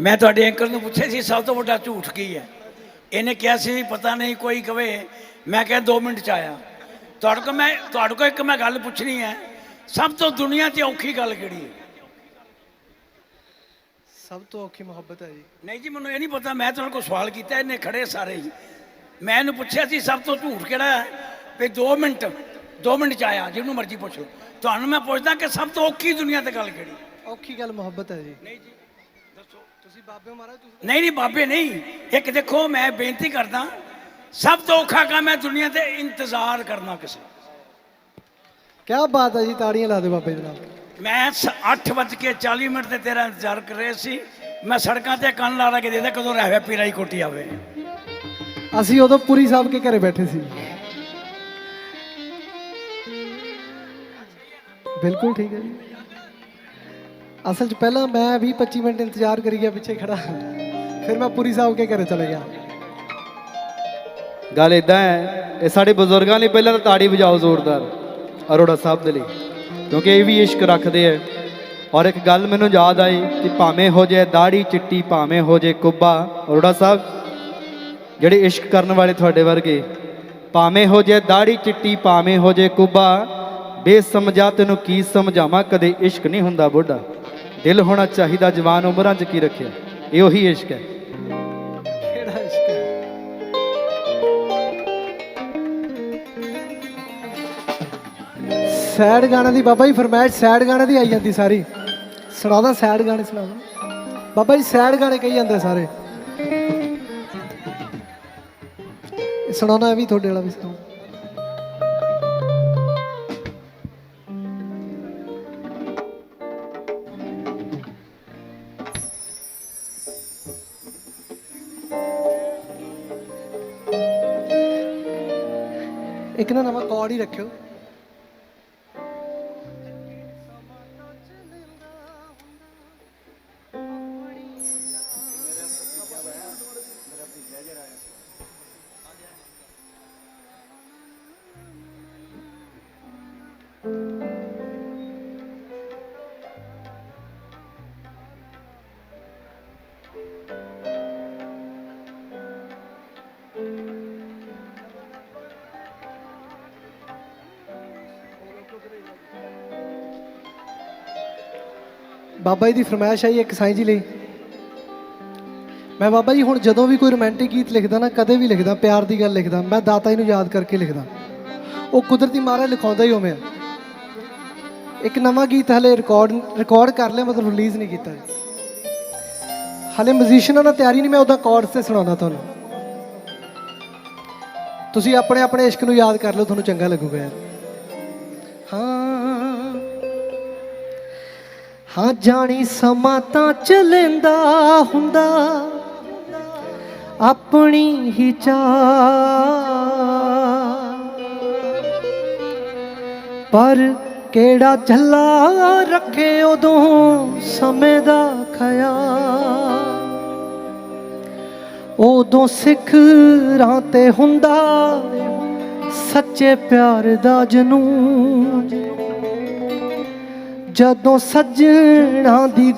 ਮੈਂ ਤੁਹਾਡੇ ਐਂਕਰ ਨੂੰ ਪੁੱਛਿਆ ਸੀ ਸਭ ਤੋਂ ਵੱਡਾ ਝੂਠ ਕੀ ਹੈ? ਇਹਨੇ ਕਿਹਾ ਸੀ ਪਤਾ ਨਹੀਂ ਕੋਈ ਕਵੇ। ਮੈਂ ਕਿਹਾ 2 ਮਿੰਟ ਚ ਆਇਆ। ਤੁਹਾਡੇ ਕੋਲ ਮੈਂ ਤੁਹਾਡੇ ਕੋਲ ਇੱਕ ਮੈਂ ਗੱਲ ਪੁੱਛਣੀ ਹੈ। ਸਭ ਤੋਂ ਦੁਨੀਆ 'ਤੇ ਔਖੀ ਗੱਲ ਕਿਹੜੀ ਹੈ? ਸਭ ਤੋਂ ਔਖੀ ਮੁਹੱਬਤ ਹੈ ਜੀ। ਨਹੀਂ ਜੀ ਮੈਨੂੰ ਇਹ ਨਹੀਂ ਪਤਾ। ਮੈਂ ਤੁਹਾਡੇ ਕੋਲ ਸਵਾਲ ਕੀਤਾ ਇਹਨੇ ਖੜੇ ਸਾਰੇ ਜੀ ਮੈਂ ਇਹਨੂੰ ਪੁੱਛਿਆ ਸੀ ਸਭ ਤੋਂ ਝੂਠ ਕਿਹੜਾ ਹੈ? ਵੀ 2 ਮਿੰਟ 2 ਮਿੰਟ ਚ ਆਇਆ ਜਿਹਨੂੰ ਮਰਜ਼ੀ ਪੁੱਛ। ਲਓ ਤੁਹਾਨੂੰ ਮੈਂ ਪੁੱਛਦਾ ਕਿ ਸਭ ਤੋਂ ਔਖੀ ਦੁਨੀਆ ਤੇ ਗੱਲ ਕਿਹੜੀ? ਔਖੀ ਗੱਲ ਮੁਹੱਬਤ ਹੈ ਜੀ। ਨਹੀਂ ਜੀ ਦੱਸੋ। ਤੁਸੀਂ ਬਾਬੇ ਮਹਾਰਾਜ ਤੁਸੀਂ ਨਹੀਂ ਨਹੀਂ ਬਾਬੇ ਨਹੀਂ। ਇੱਕ ਦੇਖੋ ਮੈਂ ਬੇਨਤੀ ਕਰਦਾ ਸਭ ਤੋਂ ਔਖਾ ਕੰਮ ਹੈ ਦੁਨੀਆ ਤੇ ਇੰਤਜ਼ਾਰ ਕਰਨਾ ਕਿਸੇ ਕੀ ਬਾਤ ਹੈ ਜੀ ਤਾੜੀਆਂ ਲਾ ਦਿਓ ਬਾਬੇ ਦੇ ਨਾਲ। ਮੈਂ 8:40 ਮਿੰਟ ਤੇ ਤੇਰਾ ਇੰਤਜ਼ਾਰ ਕਰ ਰਿਹਾ ਸੀ। ਮੈਂ ਸੜਕਾਂ ਤੇ ਕੰਨ ਲਾ ਲਾ ਕੇ ਦੇਖਦਾ ਕਦੋਂ ਰਹਿਵੇ ਪੀਰਾਈ ਕੋਟੀ ਆਵੇ। ਅਸੀਂ ਉਦੋਂ ਪੁਰੀ ਸਾਹਿਬ ਕੇ ਘਰੇ ਬੈਠੇ ਸੀ। ਬਿਲਕੁਲ ਠੀਕ ਹੈ ਜੀ। ਅਸਲ 'ਚ ਪਹਿਲਾਂ ਮੈਂ 20 25 ਮਿੰਟ ਇੰਤਜ਼ਾਰ ਕਰੀ ਗਿਆ ਪਿੱਛੇ ਖੜਾ। ਫਿਰ ਮੈਂ ਪੁਰੀ ਸਾਹਿਬ ਕੇ ਘਰੇ ਚਲੇ ਗਿਆ। ਗੱਲ ਇਦਾਂ ਹੈ, ਇਹ ਸਾਡੇ ਬਜ਼ੁਰਗਾਂ ਲਈ ਪਹਿਲਾਂ ਤਾਂ ਤਾੜੀ ਵਜਾਓ ਜ਼ੋਰਦਾਰ, ਅਰੋੜਾ ਸਾਹਿਬ ਦੇ ਲਈ। ਕਿਉਂਕਿ ਇਹ ਵੀ ਇਸ਼ਕ ਰੱਖਦੇ ਆ। ਔਰ ਇੱਕ ਗੱਲ ਮੈਨੂੰ ਯਾਦ ਆਈ ਕਿ ਭਾਵੇਂ ਹੋ ਜਾਏ ਦਾੜੀ ਚਿੱਟੀ, ਭਾਵੇਂ ਹੋ ਜਾਏ ਕੁੱਬਾ, ਅਰੋੜਾ ਸਾਹਿਬ ਜਿਹੜੇ ਇਸ਼ਕ ਕਰਨ ਵਾਲੇ ਤੁਹਾਡੇ ਵਰਗੇ, ਭਾਵੇਂ ਹੋ ਜਾਏ ਦਾੜੀ ਚਿੱਟੀ, ਭਾਵੇਂ ਹੋ ਜਾਏ ਕੁਬਾ, ਬੇਸਮਝਾ ਤੈਨੂੰ ਕੀ ਸਮਝਾਵਾਂ, ਕਦੇ ਇਸ਼ਕ ਨਹੀਂ ਹੁੰਦਾ ਬੁੱਢਾ। ਦਿਲ ਹੋਣਾ ਚਾਹੀਦਾ ਜਵਾਨ ਉਮਰਾਂ 'ਚ ਕੀ ਰੱਖਿਆ? ਇਹ ਉਹੀ ਇਸ਼ਕ ਹੈ। ਕਿਹੜਾ ਇਸ਼ਕ ਹੈ? ਸੈਡ ਗਾਣੇ ਦੀ ਬਾਬਾ ਜੀ ਫਰਮਾਇਸ਼, ਸੈਡ ਗਾਣੇ ਦੀ ਆਈ ਜਾਂਦੀ ਸਾਰੀ। ਸੁਣਾਦਾ ਸੈਡ ਗਾਣੇ ਸੁਣਾਦਾ ਬਾਬਾ ਜੀ ਸੈਡ ਗਾਣੇ ਕਹੀ ਜਾਂਦੇ ਸਾਰੇ। ਸੁਣਾਉਣਾ ਇਹ ਵੀ ਤੁਹਾਡੇ ਵਾਲਾ ਵੀ ਸੁਣਾਓ। ਇੱਕ ਨਾ ਨਵਾਂ ਕੋਡ ਹੀ ਰੱਖਿਓ। ਬਾਬਾ ਜੀ ਦੀ ਫਰਮਾਇਸ਼ ਆਈ ਇੱਕ ਸਾਈਂ ਜੀ ਲਈ। ਮੈਂ ਬਾਬਾ ਜੀ, ਹੁਣ ਜਦੋਂ ਵੀ ਕੋਈ ਰੋਮਾਂਟਿਕ ਗੀਤ ਲਿਖਦਾ ਨਾ, ਕਦੇ ਵੀ ਲਿਖਦਾ, ਪਿਆਰ ਦੀ ਗੱਲ ਲਿਖਦਾ, ਮੈਂ ਦਾਤਾ ਜੀ ਨੂੰ ਯਾਦ ਕਰਕੇ ਲਿਖਦਾ। ਉਹ ਕੁਦਰਤੀ ਮਾਰਾ ਲਿਖਾਉਂਦਾ ਹੀ ਹੋਵੇਂ ਇੱਕ ਨਵਾਂ ਗੀਤ ਹਲੇ ਰਿਕਾਰਡ ਰਿਕਾਰਡ ਕਰ ਲਿਆ, ਮਤਲਬ ਰਿਲੀਜ਼ ਨਹੀਂ ਕੀਤਾ। ਹਲੇ ਮਿਊਜ਼ੀਸ਼ੀਅਨਾਂ ਨਾਲ ਤਿਆਰੀ ਨਹੀਂ, ਮੈਂ ਉਹਦਾ ਕੋਰਡਸ ਤੇ ਸੁਣਾਉਣਾ ਤੁਹਾਨੂੰ। ਤੁਸੀਂ ਆਪਣੇ ਆਪਣੇ ਇਸ਼ਕ ਨੂੰ ਯਾਦ ਕਰ ਲਓ, ਤੁਹਾਨੂੰ ਚੰਗਾ ਲੱਗੂਗਾ ਯਾਰ। ਹਾਂ ਜਾਣੀ ਸਮਾਂ ਤਾਂ ਚੱਲਦਾ ਹੁੰਦਾ। ਆਪਣੀ ਹੀ ਚਾਹ। ਪਰ ਕਿਹੜਾ ਝੱਲਾ ਰੱਖੇ ਉਦੋਂ ਸਮੇਂ ਦਾ ਖਿਆਲ। ਉਦੋਂ ਸਿੱਖਰਾਂ ਤੇ ਹੁੰਦਾ ਸੱਚੇ ਪਿਆਰ ਦਾ ਜਨੂਨ। ਜਦੋਂ ਸੱਜਣਾ ਦੀ